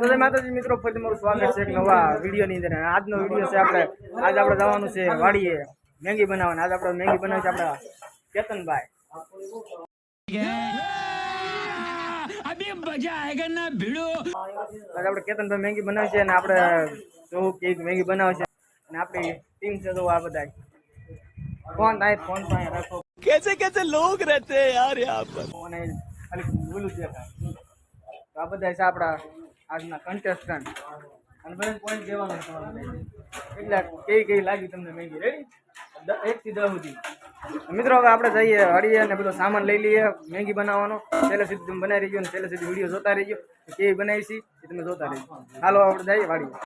તો માતાજી મિત્રો ફરી મારું સ્વાગત છે એક નવા વિડીયોની અંદર. આજનો વીડિયો છે આપણે આજ આપણે જવાનું છે વાડીએ મેંગી બનાવવાની. આજ આપણે મેંગી બનાવી છે આપણા કેતનભાઈ. અભી મજા કેતનભાઈ મેંગી બનાવી અને આપણે જો કેક મેંગી બનાવે છે. અને આપણી ટીમ છે તો આ બધા ફોન થાય ફોન રાખો. કેસે કેસે લોગ રહેતે યાર યહાં પર. અને બોલું દેખા આ બધા છે આપણા આજના કન્ટેસ્ટન્ટ અને બધા પોઈન્ટ તમારે કેટલા, કેવી કેવી લાગી તમને મેગી રેડી એક થી દસ સુધી. મિત્રો, હવે આપણે જઈએ હળીએ અને બધો સામાન લઈ લઈએ મેગી બનાવવાનો. પહેલે સુધી તમે બનાવી રહ્યો અને પહેલે સુધી વીડિયો જોતા રહીજો. કેવી બનાવી છે એ તમે જોતા રહીજો. હાલો, આપણે જઈએ વાડીએ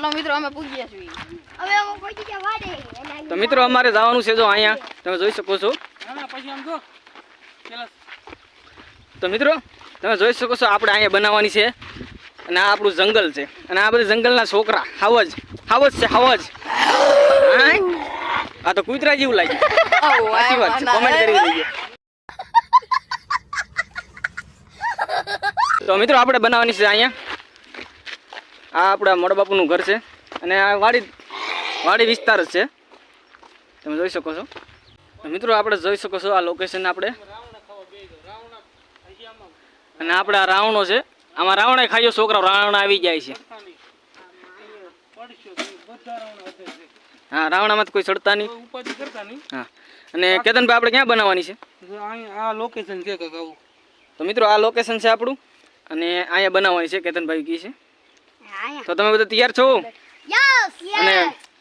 હાલો મિત્રો અમે પૂછીએ છીએ. હવે અમે પહોંચી ગયા વાડે. તો મિત્રો અમારે જવાનું છે જો અહીંયા. તમે જોઈ શકો છો. તો મિત્રો તમે જોઈ શકો છો આપણે અહીંયા બનાવવાની છે. અને આ આપણું જંગલ છે. અને આ બધા જંગલના છોકરા હાવજ. હાવજ છે હાવજ? આ તો કૂતરા જેવું લાગે. સાચી વાત છે. કોમેન્ટ કરી દઈએ તો મિત્રો આપણે બનાવવાની છે અહીંયા. આ આપણા મોડબાપુનું ઘર છે અને આ વાડી વાડી વિસ્તાર છે. તમે જોઈ શકો છો. મિત્રો આપણે જોઈ શકો છો આ લોકેશન આપણે. અને આપણે રાવણો છે. આમાં રાવણે ખાયો છોકરા રાવણ આવી જાય છે. હા રાવણામાં તો કોઈ ચડતા નહીં. હા. અને કેતનભાઈ આપણે ક્યાં બનાવવાની છે? તો મિત્રો આ લોકેશન છે આપણું. અને અહીંયા બનાવવાની છે કેતનભાઈ કી છે. તો તમે બધા તૈયાર છો? યસ અને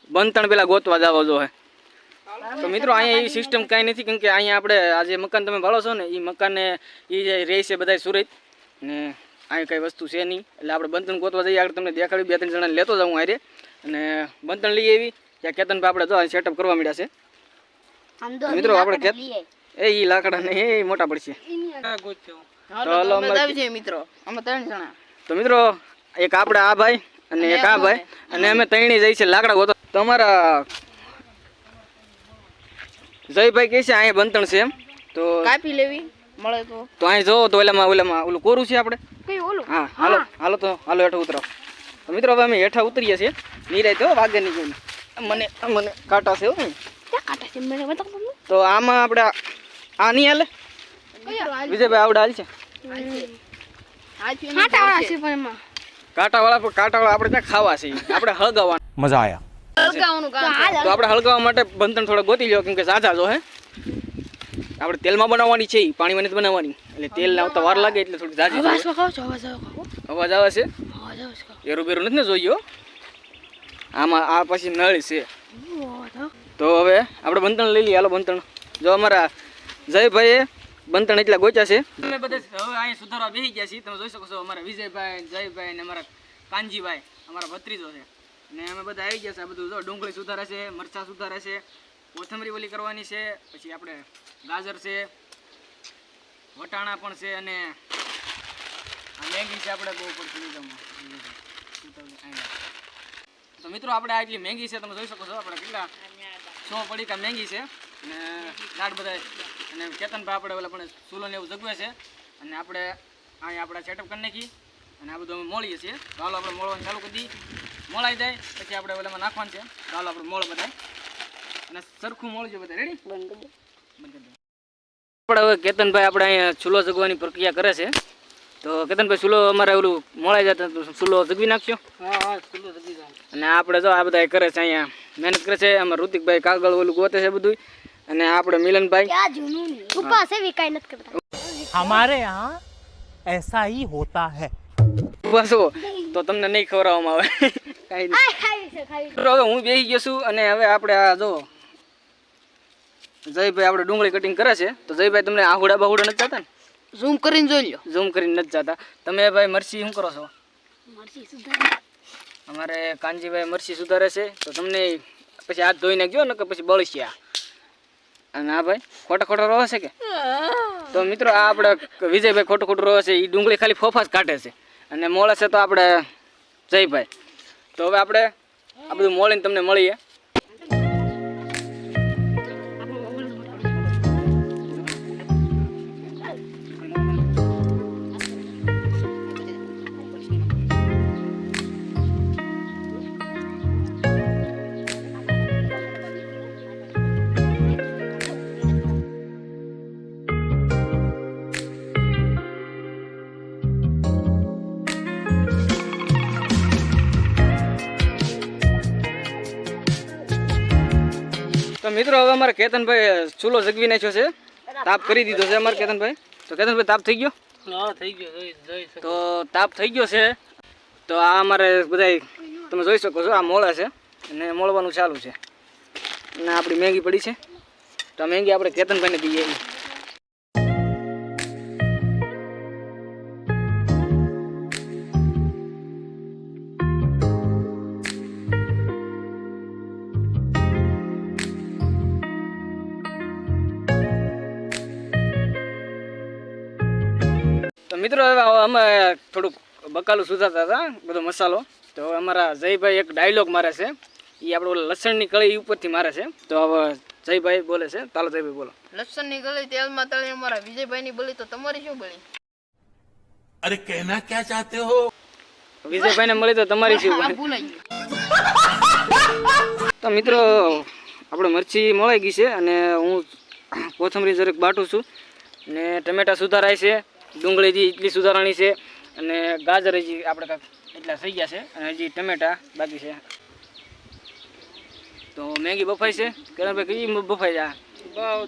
બંધણ પેલા ગોતવા જાવો જો હે. તો મિત્રો અહીંયા એવી સિસ્ટમ કાંઈ નથી કેમ કે અહીંયા આપણે આ જે મકાન તમે ભાળો છો ને એ મકાનને એ જે રહે છે બધા સુરત ને અહીંયા કંઈ વસ્તુ છે નહીં. એટલે આપણે બંધણ ગોતવા જઈએ આગળ તમને દેખાડ્યું બે ત્રણ જણાને લેતો જાઉં હારે. અને બંધણ લઈ આવી ત્યાં કેતન આપણે જો સેટઅપ કરવા મળ્યા છે. મિત્રો આપણે કેત એ ઈ લાકડા ને એ મોટા પડશે. તો મિત્રો. અમે ત્રણ જણા. તો મિત્રો એક આપણે આ ભાઈ અને એક આ ભાઈ અને અમે ત્રણેય જઈ છે લાકડા ગોતો. તમારા જયભાઈ કહે છે અહીંયા બંધણ છે એમ? તો કાપી લેવી મળે તો. તો અહીં જોવો તો ઓલામાં ઓલામાં ઓલું કોરું છે આપણે? કઈ ઓલું? હા હાલો હાલો તો હાલો હેઠા ઉતરો તો મિત્રો હવે અમે હેઠા ઉતરીએ છીએ. નિરાય તો વાગે નહીં જોઈને મને મને કાંટા છે હો ને. કાટા છે? મને બતાવો તમને. તો આમાં આપણે આ નહીં હાલે? વિજયભાઈ આવડે હાલ છે. હાલ છે. કાંટા વાળા છે પણ એમાં. કાંટા વાળા કાંટાવાળા કાંટાવાળા આપણે ત્યાં ખાવા છે આપણે હળગાવવાનું. મજા આવ્યા તો આપણે હળગાવવા માટે બંધન થોડા ગોતી લો કેમ કે સાજા જો હે. આપણે તેલમાં બનાવવાની છે પાણીમાં નથી બનાવવાની. એટલે તેલ લાવતા વાર લાગે એટલે થોડી જાજી અવાજ આવે છે? એરું બેરું નથી ને જોઈયો આમાં આ પછી નળ છે. તો હવે આપણે બંધન લઈ લઈએ હાલો બંધન. જો અમારા જયભાઈએ બંધણ એટલા ગોચા છે. અમે બધા હવે અહીંયા સુધારવા બેસી ગયા છીએ. તમે જોઈ શકો છો, અમારા વિજયભાઈ, જયભાઈ ને અમારા કાનજીભાઈ, અમારા ભત્રીજો છે. ને અમે બધા આવી ગયા છે. આ બધું જો ડુંગળી સુધારે છે, મરચાં સુધારે છે, કોથમરી ઓલી કરવાની છે, પછી આપણે ગાજર છે, વટાણા પણ છે અને આ મેગી છે આપણે બહુ પડતી તો મિત્રો, આપણે આટલી મેંગી છે, તમે જોઈ શકો છો, આપણે કેટલા સો પડીકા મેંગી છે. અને લાડ બધા અને ચેતનભાઈ આપણે ઓલા પણ ચૂલો ને એવું જગવે છે. અને આપણે અહીંયા આપણે સેટઅપ કરી નાખી. અને આ બધું અમે મોળીએ છીએ. તો આપણે મોળવાનું ચાલુ કરી દઈએ મોળાઈ જાય પછી આપણે ઓલામાં નાખવાનું છે. તો આપણે મોળ બધાય. અને સરખું મોળજો બધા. રેડી આપણે હવે કેતનભાઈ આપણે અહીંયા ચૂલો જગવાની પ્રક્રિયા કરે છે. તો કેતનભાઈ ચૂલો અમારે ઓલું મોળાઈ જાય તો ચૂલો જગવી નાખશો અને આપણે જો આ બધા કરે છે અહીંયા. મહેનત કરે છે. આમાં ઋતિકભાઈ કાગળ ઓલું ગોતે છે બધું અને આપણે મિલનભાઈ ક્યાં જૂનું નહીં ઉપા છે વી કાઈ નથી કરતા हमारे यहाँ ऐसा ही होता है બસ હો, તો તમને નહીં ખવડાવવામાં આવે કાંઈ નહીં આ ખાઈ છે છે ખાવી મિત્રો હવે હું બેસી ગયો છું અને હવે આપણે આ જો જયભાઈ આપણે ડુંગળી કટિંગ કરે છે તો જયભાઈ તમને આહુડા બાહુડા નથી જતા ને ઝૂમ કરીને જોઈ લો ઝૂમ કરીને નથી જતા તમે ભાઈ મરસી શું કરો છો મરસી સુધાર અમારે કાનજીભાઈ મરસી સુધારે છે તો તમને પછી હાથ ધોઈ નાખજો ને કે પછી બળશ્યા આ ભાઈ, ખોટા ખોટા રહો છે કે? તો મિત્રો, આ આપણે વિજયભાઈ ખોટું ખોટું રહો છે એ ડુંગળી ખાલી ફોફા જ કાઢે છે. અને મોળે છે તો આપણે જયભાઈ. તો હવે આપણે આ બધું મોળીને તમને મળીએ. તો મિત્રો હવે અમારે કેતનભાઈ ચૂલો જગવી નાખ્યો છે. તાપ કરી દીધો છે અમારે કેતનભાઈ. તો કેતનભાઈ તાપ થઈ ગયો? થઈ ગયો તો તાપ થઈ ગયો છે. તો આ અમારે બધાય તમે જોઈ શકો છો આ મોળા છે અને મોળવાનું ચાલુ છે. અને આપણી મેંગી પડી છે. તો મેંગી આપણે કેતનભાઈને દઈએ. અમે થોડુંક બકાલું સુધારતા હતા બધો મસાલો. તો અમારા જયભાઈ એક ડાયલોગ મારે છે. એ આપણે ઓલા લસણની કળી ઉપરથી મારે છે. તો હવે જયભાઈ બોલે છે. તાલો જયભાઈ બોલો. લસણની કળી તેલમાં તળી અમારા વિજયભાઈની બોલી તો તમારી શું બોલી? અરે કહેના ક્યાં ચાહતે હો? વિજયભાઈને મળી તો તમારી શું બોલી? તો મિત્રો આપણે મરચી મળી ગઈ છે અને હું કોથમરી જરાક બાટું છું ને ટમેટા સુધારાય છે. ડુંગળી હજી એટલી સુધારણી છે અને ગાજર હજી આપણે કાંઈક એટલા થઈ ગયા છે અને હજી ટમેટા બાકી છે. તો મેગી બફાઈ છે? કિરણભાઈ કઈ બફાઈ જા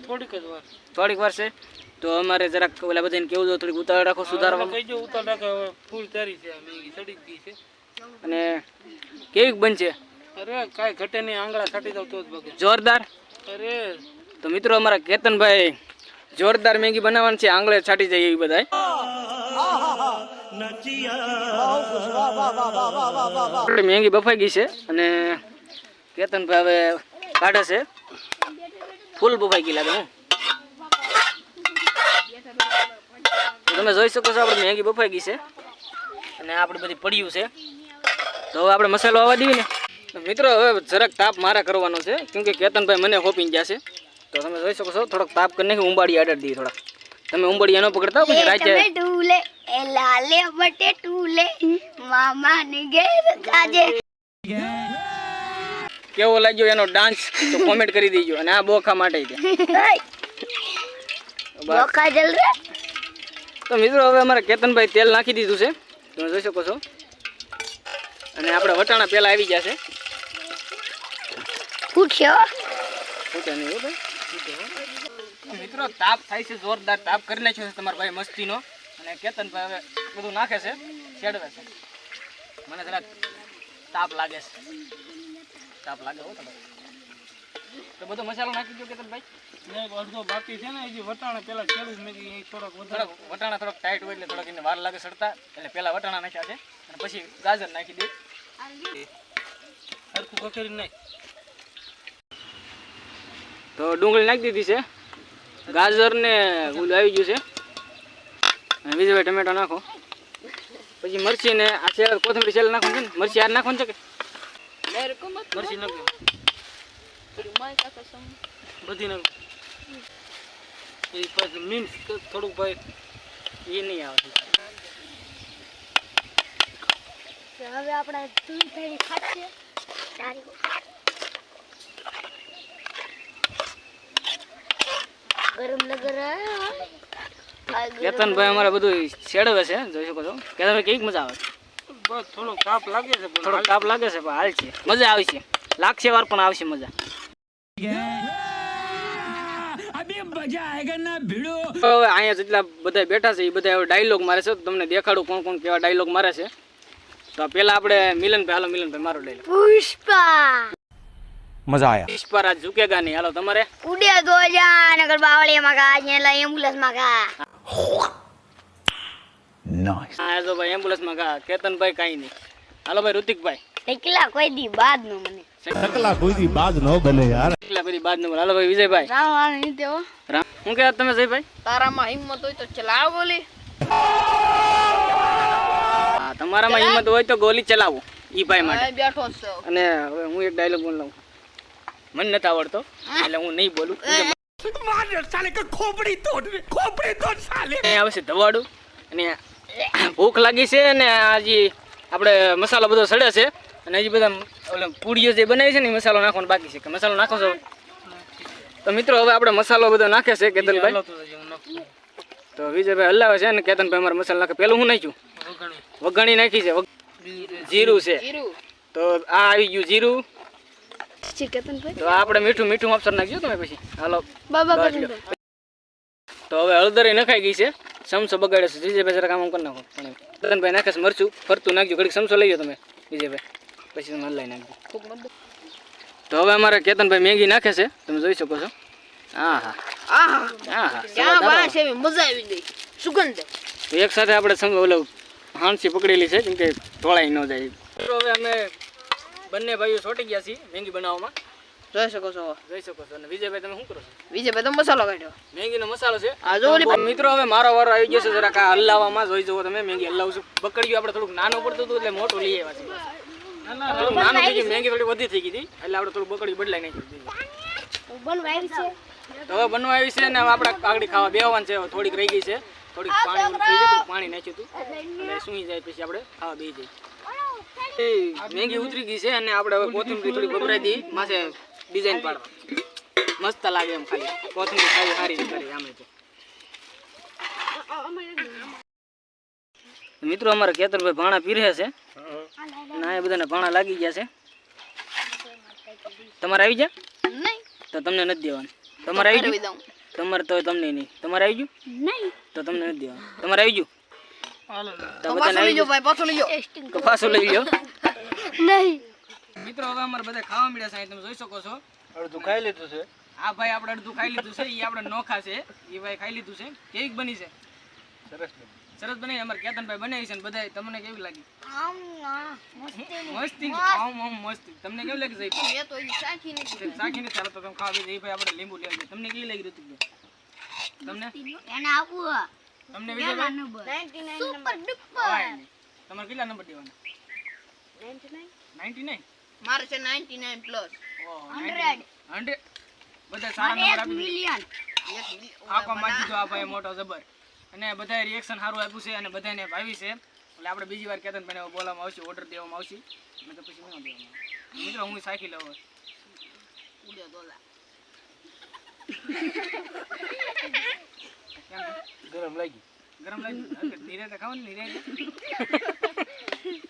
થોડીક જ વાર. થોડીક વાર છે? તો અમારે જરાક ઓલા બધાને કેવું જો થોડીક ઉતાવળ રાખો સુધારવા કઈ જો ઉતાર નાખે ફૂલ તરી છે મેગી સડી ગઈ છે. અને કેવી બનશે? અરે કાંઈ ઘટે નહીં આંગળા છાટી દઉં તો જ બગે જોરદાર. અરે. તો મિત્રો અમારા કેતનભાઈ જોરદાર મેગી બનાવવાની છે, આંગળે છાટી જાય એવી બધાય. આપણી મેગી બફાઈ ગઈ છે અને કેતનભાઈ હવે કાઢે છે. ફૂલ બફાઈ ગઈ લાગે હું તમે જોઈ શકો છો, આપણે મેગી બફાઈ ગઈ છે અને આપણે બધી પડ્યું છે. તો હવે આપણે મસાલો આવવા દઈએ ને. મિત્રો, હવે જરાક તાપ મારે કરવાનો છે, કેમ કે કેતનભાઈ મને હોપીને ગયા છે. તો તમે જોઈ શકો છો થોડોક તાપ કરી નાખી ઉંબાડી આડર દઈએ થોડાક. તમે ઉંબાડી એનો પકડતા પછી રાતે ટૂલે એ લાલે બટે ટૂલે મામા ને ઘેર કાજે કેવો લાગ્યો એનો ડાન્સ તો કોમેન્ટ કરી દેજો અને આ બોખા માટે છે. બોખા જલ રે. તો મિત્રો હવે અમારે કેતનભાઈ તેલ નાખી દીધું છે. તમે જોઈ શકો છો. અને આપણે વટાણા પહેલાં આવી ગયા છે. પૂછ્યો ફૂટે નહીં ભાઈ. મિત્રો તાપ થાય છે જોરદાર તાપ કરી નાખ્યો છે તમારા ભાઈ મસ્તીનો. અને કેતનભાઈ હવે બધું નાખે છે છેડવે છે. મને જરાક તાપ લાગે છે. તાપ લાગે હો તમારે. તો બધો મસાલો નાખી દો કેતનભાઈ. અડધો બાકી છે ને હજી વટાણા પેલા ખેડૂત મેં થોડોક વધારે. વટાણા થોડોક ટાઈટ હોય એટલે થોડોક એને વાર લાગે સડતા. એટલે પહેલા વટાણા નાખ્યા છે. અને પછી ગાજર નાખી દે સરખું કચેરી નહીં તો ડુંગળી નાખી દીધી છે. ગાજર ને ઊંધું આવી ગયું છે. અને ટમેટા નાખો. પછી મરચી ને આ સેલ કોથમીર સેલ નાખવાનું છે ને? મરચી આર નાખવાનું છે કે? મરચી નાખો. બધી નાખો. મીન્સ થોડુંક ભાઈ એ નહીં આવે. હવે આપણે તું થઈ ખાશે ગરમ લગર કેતનભાઈ અમારે બધું શેડવે છે જોઈ શકો છો. કેતનભાઈ કેવી મજા આવે? બસ થોડો તાપ લાગે છે પણ થોડોક તાપ લાગે છે પણ હાલ છે. મજા આવશે લાગશે વાર પણ આવશે મજા. તો હવે અહીંયા જેટલા બધા બેઠા છે એ બધા ડાયલોગ મારે છે. તો તમને દેખાડું કોણ કોણ કેવા ડાયલોગ મારે છે. તો પહેલા આપણે મિલનભાઈ હાલો મિલનભાઈ મારો લઈ લો પુષ્પા! મજા આયા. ઇશ પર આજ નહીં. હાલો તમારે? ઉડે ગોજા નગર બાવળી માં કા ને લઈ એમ્બ્યુલન્સમાં કા નાઈસ હા જો ભાઈ એમ્બ્યુલન્સમાં કા કેતનભાઈ કાઈ નહીં. હાલો ભાઈ ઋતિકભાઈ. એકલા કોઈ દી બાદ નો મને એકલા કોઈ દી બાદ નો બને યાર. એકલા કોઈ દી બાદ નો હાલો ભાઈ વિજયભાઈ. રામ રામ નહીં દેવો રામ. હું કે તમે જયભાઈ તારામાં હિંમત હોય તો ચલાવ ગોલી. તમારામાં હિંમત હોય તો ગોલી ચલાવો ઈ ભાઈ માટે. બેઠો છું. અને હવે હું એક ડાયલોગ બોલાવું. મને નથી આવડતો એટલે હું નહીં બોલું. અહીં આવે છે ધવાડું અને ભૂખ લાગી છે અને હજી આપણે મસાલો બધો સડે છે અને હજી બધા ઓલા પૂડીઓ જે બનાવી છે ને મસાલો નાખવાનો બાકી છે. કે મસાલો નાખો છો? તો મિત્રો હવે આપણે મસાલો બધો નાખે છે કેતનભાઈ. તો વિજયભાઈ હલાવે છે ને કેતનભાઈ અમારે મસાલો નાખે. પેલું હું નાખ્યું? વઘાણી. નાખી છે. જીરું. છે. તો આ આવી ગયું જીરું. ચિકતનભાઈ તો આપણે મીઠું મીઠું માપસર નાખજો તમે પછી. હાલો. બાબા બસ તો હવે હળદરી નખાઈ ગઈ છે. સમસો બગાડે છે. વિજયભાઈ જરા કામ કરી નાખો. પણ કેતનભાઈ નાખે મરચું. ફરતું નાખજો. ઘડીક સમસો લઈ લો તમે વિજયભાઈ પછી તમે હલાઈ નાખજો. તો હવે અમારે કેતનભાઈ મેગી નાખે છે. તમે જોઈ શકો છો. હા હા હા હા ક્યાં સ્વાદ બાસ મજા આવી ગઈ. સુગંધ. એક સાથે આપણે ઓલું ઓલો હાંસી પકડેલી છે કેમ કે ધોળાઈ ન જાય. હવે અમે બંને ભાઈઓ છોટી ગયા છીએ મેંગી બનાવવામાં. જોઈ શકો છો જોઈ શકો છો. અને વિજયભાઈ તમે શું કરો છો? વિજયભાઈ તમે મસાલો કાઢ્યો. મેંગીનો મસાલો છે? આ જો મિત્રો હવે મારો વારો આવી ગયો છે. જરાક આ હલાવવામાં જોઈ જુઓ તમે. મેંગી હલાવું છું બકડ્યું આપણે થોડુંક નાનું પડતું હતું એટલે મોટું લઈ આવ્યા છે થોડુંક નાનું થઈ ગયું. મેગી થોડી વધી થઈ ગઈ હતી. એટલે આપણે થોડું બકડ્યું બદલાઈ નાખ્યું બનવાય છે. તો હવે બનવા આવી છે ને આપણે આગળ ખાવા બેહવાનું છે. થોડીક રહી ગઈ છે. થોડીક પાણી થઈ જાય પાણી નાખ્યું હતું. એટલે સૂઈ જાય પછી આપણે ખાવા બેસી જઈએ. મેગી ઉતરી ગઈ છે અને આપણે હવે કોથમીર થોડી ગભરાઈ દી. માથે ડિઝાઇન પાડવા. મસ્ત લાગે એમ ખાલી. કોથમીર ખાલી સારી કરી આમે તો મિત્રો અમારા ખેતરભાઈ ભાણા પીરે છે. ના એ બધાને ભાણા લાગી ગયા છે. તમારે આવી જાય તો તમને નથી દેવાનું. તમારે આવી જાય ગયું તમારે તો તમને નહીં. તમારે આવી ગયું? તો તમને નથી દેવાનું. તમારે આવી ગયું? પાછું લઈ નહીં. મિત્રો હવે અમારે બધા ખાવા મળ્યા સાહેબ તમે જોઈ શકો છો. અડધું ખાઈ લીધું છે. આ ભાઈ આપણે અડધું ખાઈ લીધું છે એ આપણે નોખા છે એ ભાઈ ખાઈ લીધું છે. કેવી બની છે? સરસ સરસ બની અમારે કેતનભાઈ બનાવી છે ને બધા તમને કેવી લાગી? મસ્તી મસ્તી આમ આમ મસ્તી. તમને કેવી લાગી સાહેબ તો હજી નથી સાખી નથી ચાલો તો તમે ખાવા બેસી એ ભાઈ આપણે લીંબુ લેવા તમને કેવી લાગી ઋતુભાઈ તમને? એને તમને બીજો નંબર. સુપર ડુપર તમારે કેટલા નંબર દેવાના? નાઇન્ટી નાઇન મારે છે 99 પ્લસ હંડ્રેડ હંડ્રેડ બધા સારા નંબર આપી. મિલિયન આખો માજી દીધો આ ભાઈ મોટો જબર. અને બધાએ રિએક્શન સારું આપ્યું છે અને બધાને ભાવી છે. એટલે આપણે બીજી વાર કેતન પણ બોલાવવામાં આવશે ઓર્ડર દેવામાં આવશે. અને તો પછી મેં દેવામાં મિત્રો હું સાખી લઉં ઉડ્યો દોલા? ગરમ લાગી. ગરમ લાગી. ધીરે તો ખાવ ને ધીરે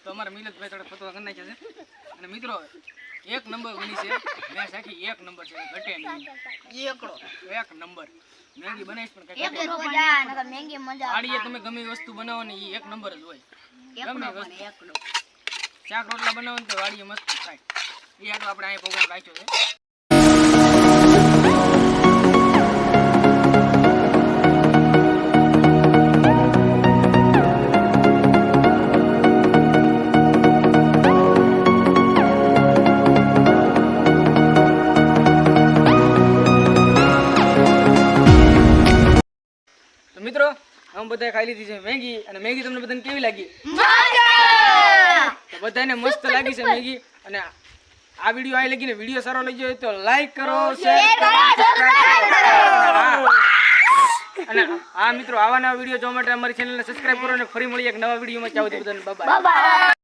તો અમારા મિલતભાઈ થોડા ફતવા કરી નાખ્યા છે. અને મિત્રો એક નંબર બની છે. મેં સાખી એક નંબર છે. ઘટે નહીં. એકડો. એક નંબર. મેંગી બનાવીશ પણ કઈ મહેંગી મજા આડીએ તમે ગમે વસ્તુ બનાવો ને એ એક નંબર જ હોય. ગમે વસ્તુ. એકડો. શાક રોટલા બનાવો ને તો વાડીએ મસ્ત થાય. એ આટલો આપણે અહીંયા પ્રોગ્રામ રાખ્યો છે. બધાએ ખાઈ લીધી છે મેગી અને મેગી તમને બધાને કેવી લાગી? તો બધાને મસ્ત લાગી છે મેગી. અને આ વીડિયો આવી લાગીને વીડિયો સારો લાગ્યો હોય તો લાઈક કરો શેર કરો અને આ મિત્રો આવા નવા વીડિયો જોવા માટે અમારી ચેનલને સબસ્ક્રાઇબ કરો અને ફરી મળીએ એક નવા વિડીયોમાં. ચાલો બધાને બાય